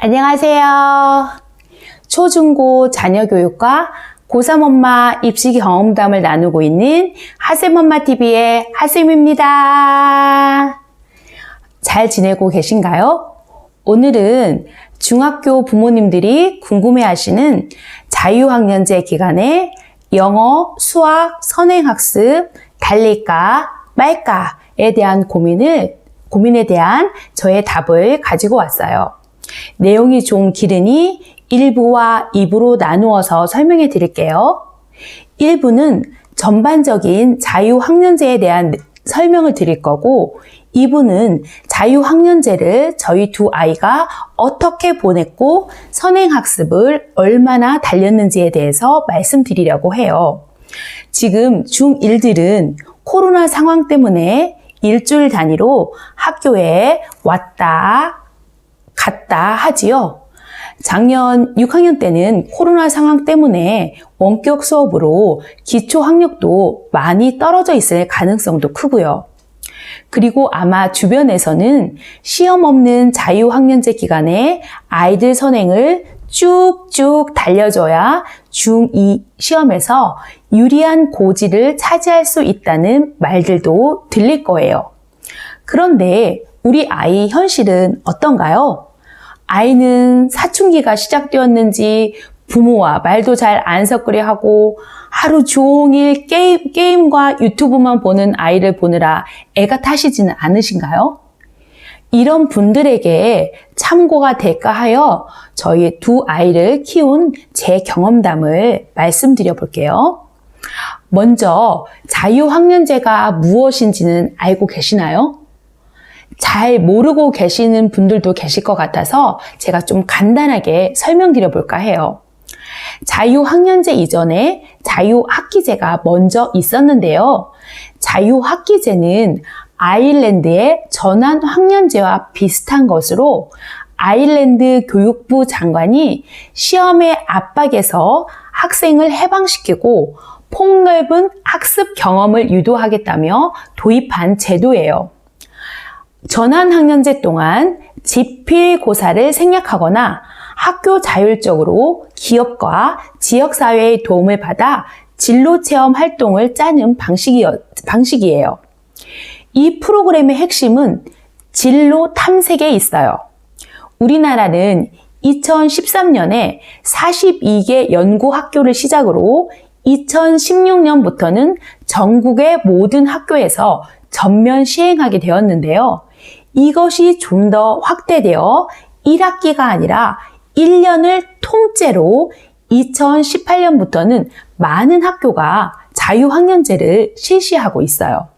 안녕하세요. 초중고 자녀교육과 고3 엄마 입시 경험담을 나누고 있는 하쌤엄마TV의 하쌤입니다. 잘 지내고 계신가요? 오늘은 중학교 부모님들이 궁금해 하시는 자유학년제 기간에 영어, 수학, 선행학습, 달릴까, 말까에 대한 고민을, 고민에 대한 저의 답을 가지고 왔어요. 내용이 좀 길으니 1부와 2부로 나누어서 설명해 드릴게요. 1부는 전반적인 자유학년제에 대한 설명을 드릴 거고 2부는 자유학년제를 저희 두 아이가 어떻게 보냈고 선행학습을 얼마나 달렸는지에 대해서 말씀드리려고 해요. 지금 중1들은 코로나 상황 때문에 일주일 단위로 학교에 왔다 갔다 하지요. 작년 6학년 때는 코로나 상황 때문에 원격 수업으로 기초 학력도 많이 떨어져 있을 가능성도 크고요. 그리고 아마 주변에서는 시험 없는 자유학년제 기간에 아이들 선행을 쭉쭉 달려줘야 중2 시험에서 유리한 고지를 차지할 수 있다는 말들도 들릴 거예요. 그런데 우리 아이 현실은 어떤가요? 아이는 사춘기가 시작되었는지 부모와 말도 잘 안 섞으려 하고 하루 종일 게임, 게임과 유튜브만 보는 아이를 보느라 애가 타시지는 않으신가요? 이런 분들에게 참고가 될까 하여 저희 두 아이를 키운 제 경험담을 말씀드려 볼게요. 먼저 자유학년제가 무엇인지는 알고 계시나요? 잘 모르고 계시는 분들도 계실 것 같아서 제가 좀 간단하게 설명드려 볼까 해요. 자유학년제 이전에 자유학기제가 먼저 있었는데요. 자유학기제는 아일랜드의 전환학년제와 비슷한 것으로 아일랜드 교육부 장관이 시험의 압박에서 학생을 해방시키고 폭넓은 학습 경험을 유도하겠다며 도입한 제도예요. 전환학년제 동안 지필고사를 생략하거나 학교 자율적으로 기업과 지역사회의 도움을 받아 진로체험 활동을 짜는 방식이, 방식이에요. 이 프로그램의 핵심은 진로 탐색에 있어요. 우리나라는 2013년에 42개 연구학교를 시작으로 2016년부터는 전국의 모든 학교에서 전면 시행하게 되었는데요. 이것이 좀 더 확대되어 1학기가 아니라 1년을 통째로 2018년부터는 많은 학교가 자유학년제를 실시하고 있어요.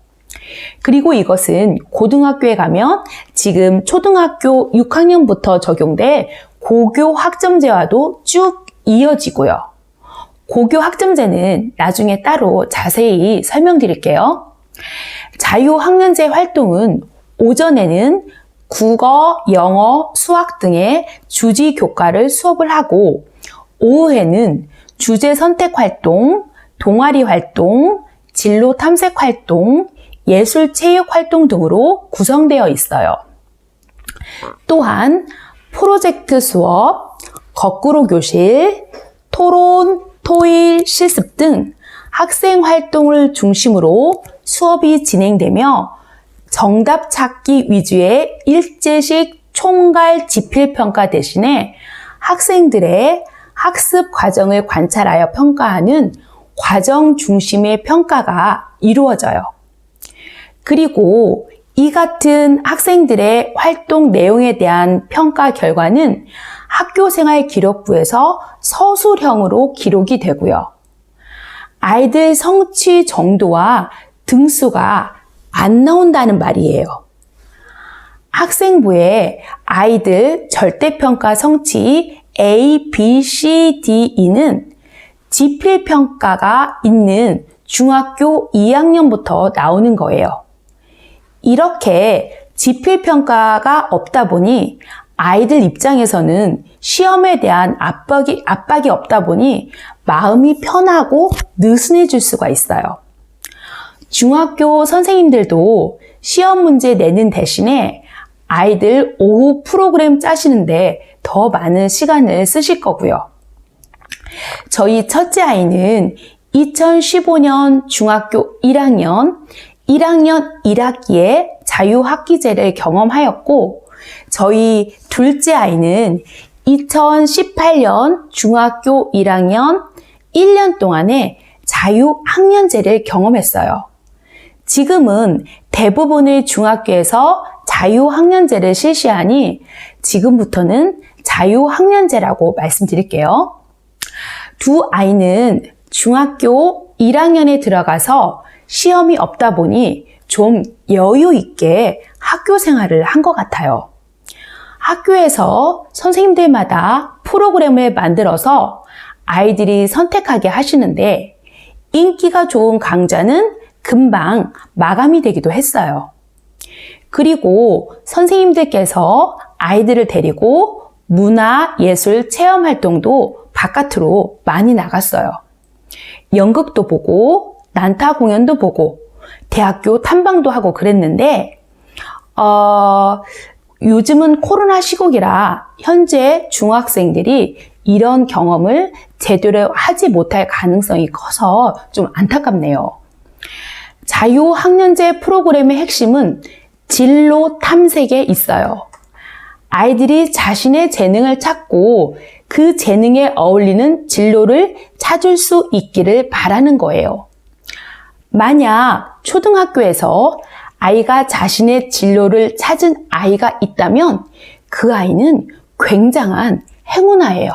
그리고 이것은 고등학교에 가면 지금 초등학교 6학년부터 적용돼 고교 학점제와도 쭉 이어지고요. 고교 학점제는 나중에 따로 자세히 설명드릴게요. 자유학년제 활동은 오전에는 국어, 영어, 수학 등의 주지 교과를 수업을 하고 오후에는 주제 선택 활동, 동아리 활동, 진로 탐색 활동, 예술 체육 활동 등으로 구성되어 있어요. 또한 프로젝트 수업, 거꾸로 교실, 토론, 토일, 실습 등 학생 활동을 중심으로 수업이 진행되며 정답 찾기 위주의 일제식 총괄 지필평가 대신에 학생들의 학습 과정을 관찰하여 평가하는 과정 중심의 평가가 이루어져요. 그리고 이 같은 학생들의 활동 내용에 대한 평가 결과는 학교생활 기록부에서 서술형으로 기록이 되고요. 아이들 성취 정도와 등수가 안 나온다는 말이에요. 학생부에 아이들 절대평가 성취 A, B, C, D, E는 지필평가가 있는 중학교 2학년부터 나오는 거예요. 이렇게 지필평가가 없다 보니 아이들 입장에서는 시험에 대한 압박이, 압박이 없다 보니 마음이 편하고 느슨해질 수가 있어요. 중학교 선생님들도 시험 문제 내는 대신에 아이들 오후 프로그램 짜시는데 더 많은 시간을 쓰실 거고요. 저희 첫째 아이는 2015년 중학교 1학년, 1학년 1학기에 자유학기제를 경험하였고, 저희 둘째 아이는 2018년 중학교 1학년 1년 동안에 자유학년제를 경험했어요. 지금은 대부분의 중학교에서 자유학년제를 실시하니 지금부터는 자유학년제라고 말씀드릴게요. 두 아이는 중학교 1학년에 들어가서 시험이 없다 보니 좀 여유 있게 학교 생활을 한 것 같아요. 학교에서 선생님들마다 프로그램을 만들어서 아이들이 선택하게 하시는데 인기가 좋은 강좌는 금방 마감이 되기도 했어요. 그리고 선생님들께서 아이들을 데리고 문화, 예술 체험 활동도 바깥으로 많이 나갔어요. 연극도 보고, 난타 공연도 보고, 대학교 탐방도 하고 그랬는데, 어, 요즘은 코로나 시국이라 현재 중학생들이 이런 경험을 제대로 하지 못할 가능성이 커서 좀 안타깝네요. 자유학년제 프로그램의 핵심은 진로 탐색에 있어요. 아이들이 자신의 재능을 찾고 그 재능에 어울리는 진로를 찾을 수 있기를 바라는 거예요. 만약 초등학교에서 아이가 자신의 진로를 찾은 아이가 있다면 그 아이는 굉장한 행운아예요.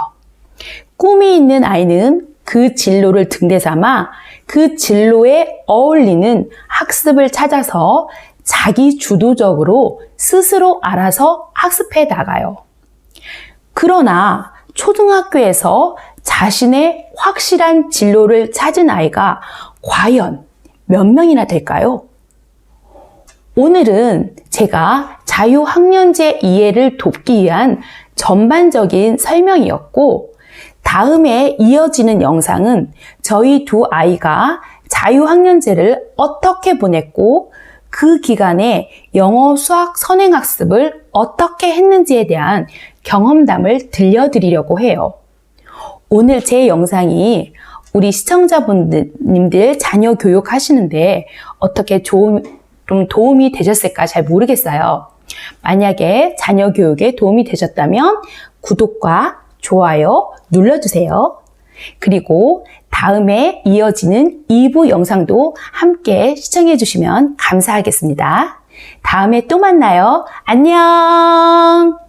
꿈이 있는 아이는 그 진로를 등대 삼아 그 진로에 어울리는 학습을 찾아서 자기 주도적으로 스스로 알아서 학습해 나가요. 그러나 초등학교에서 자신의 확실한 진로를 찾은 아이가 과연 몇 명이나 될까요? 오늘은 제가 자유학년제 이해를 돕기 위한 전반적인 설명이었고, 다음에 이어지는 영상은 저희 두 아이가 자유학년제를 어떻게 보냈고, 그 기간에 영어, 수학, 선행학습을 어떻게 했는지에 대한 경험담을 들려드리려고 해요. 오늘 제 영상이 우리 시청자분들 자녀 교육하시는데 어떻게 좀 도움이 되셨을까 잘 모르겠어요. 만약에 자녀 교육에 도움이 되셨다면 구독과 좋아요 눌러주세요. 그리고 다음에 이어지는 2부 영상도 함께 시청해 주시면 감사하겠습니다. 다음에 또 만나요. 안녕!